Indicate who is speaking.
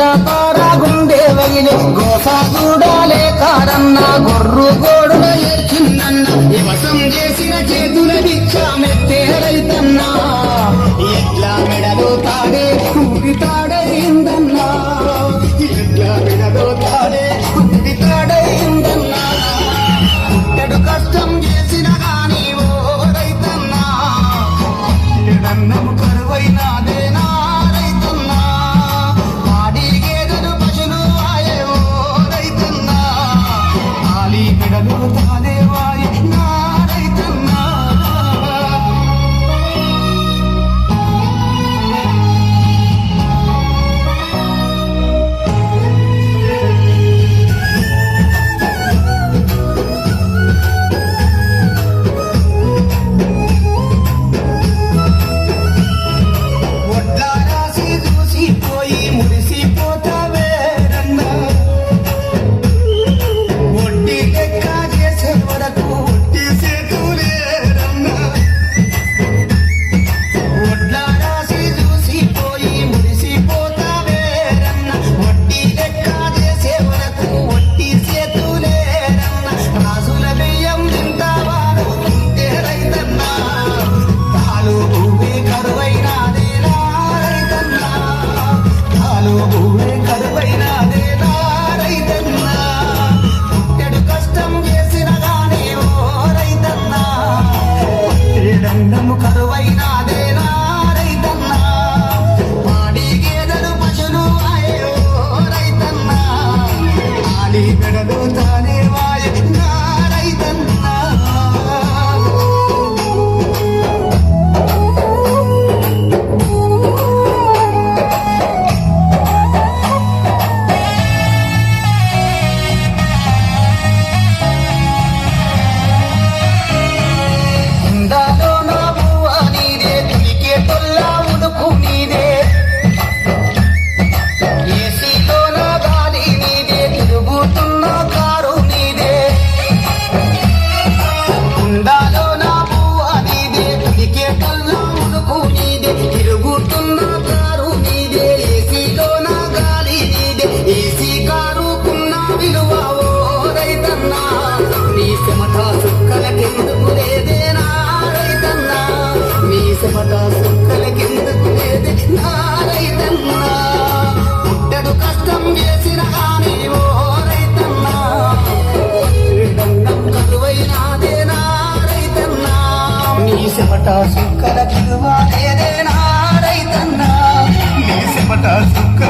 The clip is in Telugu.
Speaker 1: గడ్డ తారాగుండే వగిలే గోసా కూడా లేకారన్న గొర్రు గోడున ఏర్చిందన్న వివసం చేసిన చేతుల దిక్ష I know ఎండము కరువైనాదేనా రైతన్నా? పాడి గేదెలు పశులు వాయో రైతన్నా? ఆలి పెడలు తానే వాయ రైతన్నా? సుక్కర తిరువాడేనా రైతన్నా. నీ సిమట సుక్కర